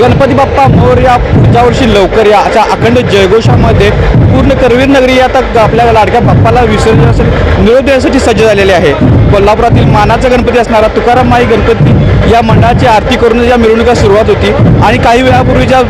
गणपती बाप्पा मोरया पुढच्या वर्षी लवकर या अशा अखंड जयघोषामध्ये पूर्ण करवीर नगरी आता आपल्या लाडक्या बाप्पाला विसर्जनासाठी निरोप देण्यासाठी सज्ज झालेले आहे. कोल्हापुरातील मानाचा गणपती असणारा तुकाराम माई गणपती या मंडळाची आरती करून या मिरवणुका सुरुवात होती. आणि काही वेळापूर्वी ज्या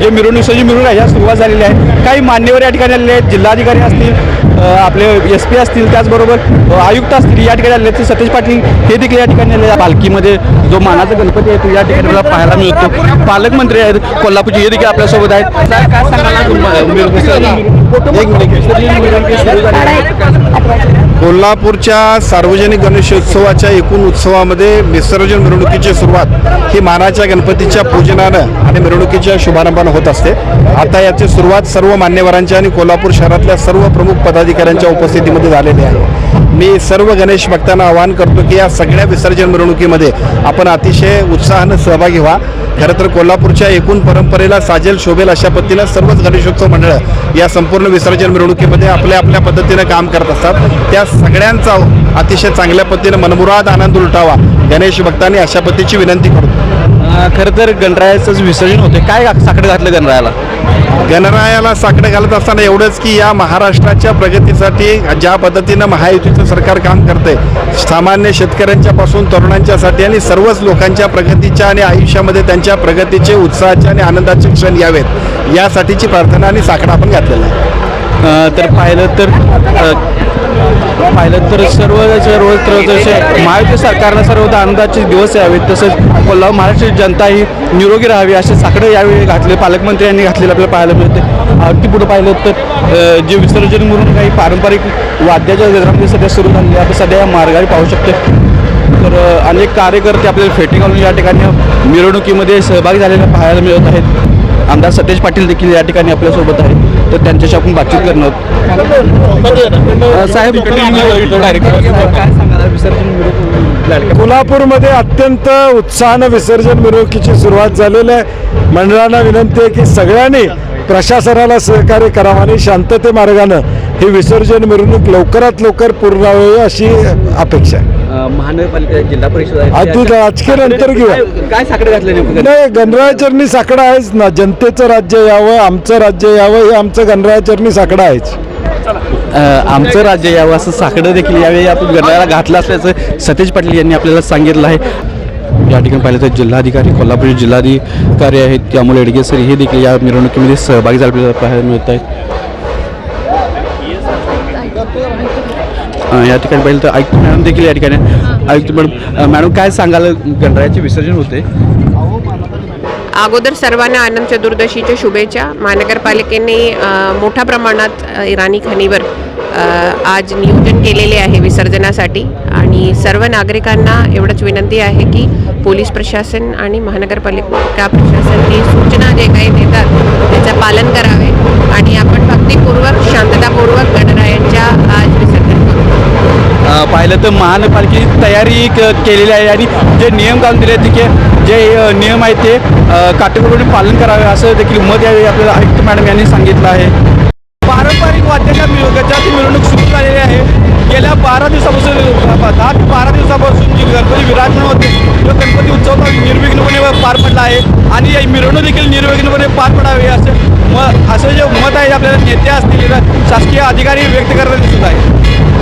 जे मिरवणूक जी मिरवणूक आहे ह्या सुरुवात झालेली आहे. काही मान्यवर या ठिकाणी आलेले आहेत जिल्हाधिकारी असतील आपले एस पी असतील त्याचबरोबर आयुक्त असतील या ठिकाणी आले आहेत. सतीश पाटील हे देखील या ठिकाणी आले पालखीमध्ये जो मानाचा गणपती आहे तो या ठिकाणी मला पाहायला मिळतो. पालकमंत्री आहेत कोल्हापूरचे हे देखील आपल्यासोबत आहेत. कोल्हापूरच्या सार्वजनिक गणेशोत्सवाच्या एकूण उत्सवामध्ये विसर्जन मिरवणुकीची सुरुवात ही मानाच्या गणपतीच्या पूजनानं आणि मिरवणुकीच्या शुभारंभानं होत असते. आता याची सुरुवात सर्व मान्यवरांच्या आणि कोल्हापूर शहरातल्या सर्व प्रमुख पदाधिकाऱ्यांच्या उपस्थितीमध्ये झालेली आहे. मी सर्व गणेश भक्तांना आवाहन करतो की या सगळ्या विसर्जन मिरवणुकीमध्ये आपण अतिशय उत्साहानं सहभागी व्हा. खरं तर कोल्हापूरच्या एकूण परंपरेला साजेल शोभेल अशा पद्धतीनं सर्वच गणेशोत्सव मंडळं या संपूर्ण विसर्जन मिरवणुकीमध्ये आपल्या आपल्या पद्धतीनं काम करत असतात. त्या सगळ्यांचा अतिशय चांगल्या पद्धतीनं मनमुराद आनंद उलटावा गणेश भक्तांनी अशा पद्धतीची विनंती करतो खरं तर गणरायाचं विसर्जन होते काय साकडं घातलं गणरायाला? गणरायाला साकडं घालत असताना एवढंच की या महाराष्ट्राच्या प्रगतीसाठी ज्या पद्धतीनं महायुतीचं सरकार काम करते सामान्य शेतकऱ्यांच्यापासून तरुणांच्यासाठी आणि सर्वच लोकांच्या प्रगतीच्या आणि आयुष्यामध्ये त्यांच्या प्रगतीचे उत्साहाचे आणि आनंदाचे क्षण यावेत. यासाठीची प्रार्थना आणि साकडा आपण घातलेला आहे. तर पाहिलं तर पाहिलं तर सर्व सर्व तर जसे महायुती सरकारला सर्व आनंदाचे दिवस यावेत तसंच कोल्हापूर महाराष्ट्राची जनता ही निरोगी राहावी असे साकडे यावेळी घातले पालकमंत्री यांनी घातलेले आपल्याला पाहायला मिळते. अगदी पुढे पाहिलं तर जे विसर्जन म्हणून काही पारंपरिक वाद्याच्या गजरामध्ये सध्या सुरू झालेली आहे. आपण सध्या या मार्गाने पाहू शकतो. तर अनेक कार्यकर्ते आपल्याला फेटे घालून या ठिकाणी मिरवणुकीमध्ये सहभागी झालेले पाहायला मिळत आहेत. आमदार सतेज पाटील देखील या ठिकाणी आपल्यासोबत आहेत. तर त्यांच्याशी आपण बातचीत करणार साहेब कोल्हापूरमध्ये अत्यंत उत्साहानं विसर्जन मिरवणुकीची सुरुवात झालेली आहे. मंडळांना विनंती आहे की सगळ्यांनी प्रशासनाला सहकार्य करावं आणि शांतते मार्गानं ही विसर्जन मिरवणूक लवकरात लवकर पूर्ण व्हावी अशी अपेक्षा आहे. महानगरपालिका जिल्हा परिषद राजकीय नंतर घेऊया. काय- साकडे घातले नाही गणरायाचरणी साकडा आहेच ना. जनतेचं राज्य यावं आमचं राज्य यावं हे आमचं गणरायाचरणी साकडा आहेच. आमचं राज्य यावं असं साकडं देखील यावेळी आपण गणरायाला घातलं असल्याचं सतेज पाटील यांनी आपल्याला सांगितलं आहे. या ठिकाणी पाहिलं तर जिल्हाधिकारी कोल्हापूर जिल्हाधिकारी आहेत अमोल एडगे सर हे देखील या मिरवणुकीमध्ये सहभागी झाले पाहायला मिळत आहेत. या ठिकाणी पाहिलं तर आयुक्त मॅडम देखील या ठिकाणी आयुक्त मॅडम मॅडम काय सांगायला गणरायाचे विसर्जन होते. अगोदर सर्वांना आनंद चतुर्दशीच्या शुभेच्छा. महानगरपालिकेने मोठ्या प्रमाणात इराणी खनीवर आज नियोजन केलेले आहे विसर्जनासाठी. आणि सर्व नागरिकांना एवढंच विनंती आहे की पोलीस प्रशासन आणि महानगरपालिका प्रशासन ही सूचना जे काही देतात त्याचं पालन करावे. आणि आपण भक्तीपूर्वक शांततापूर्वक गणरायांच्या आज विसर्जन करू अ, पाहिलं तर महानगरपालिकेची तयारी क- केलेली आहे आणि जे नियम घालून दिले आहेत की जे नियम आहेत ते काटेकोरपणे पालन करावे असं देखील मत यावेळी आपल्याला आयुक्त मॅडम यांनी सांगितलं आहे. पारंपरिक वाद्याच्या मिरव- मिरवणूक सुरू झालेली आहे. गेल्या बारा दिवसापासून दहा ते बारा दिवसापासून जी गणपती विराजमान होते तो गणपती उत्सव निर्विघ्नपणे पार पडला आहे आणि ही मिरवणूक देखील निर्विघ्नपणे पार पडावी असं म असं जे मत आहे आपल्याला नेते असतील शासकीय अधिकारी व्यक्त करताना दिसत आहे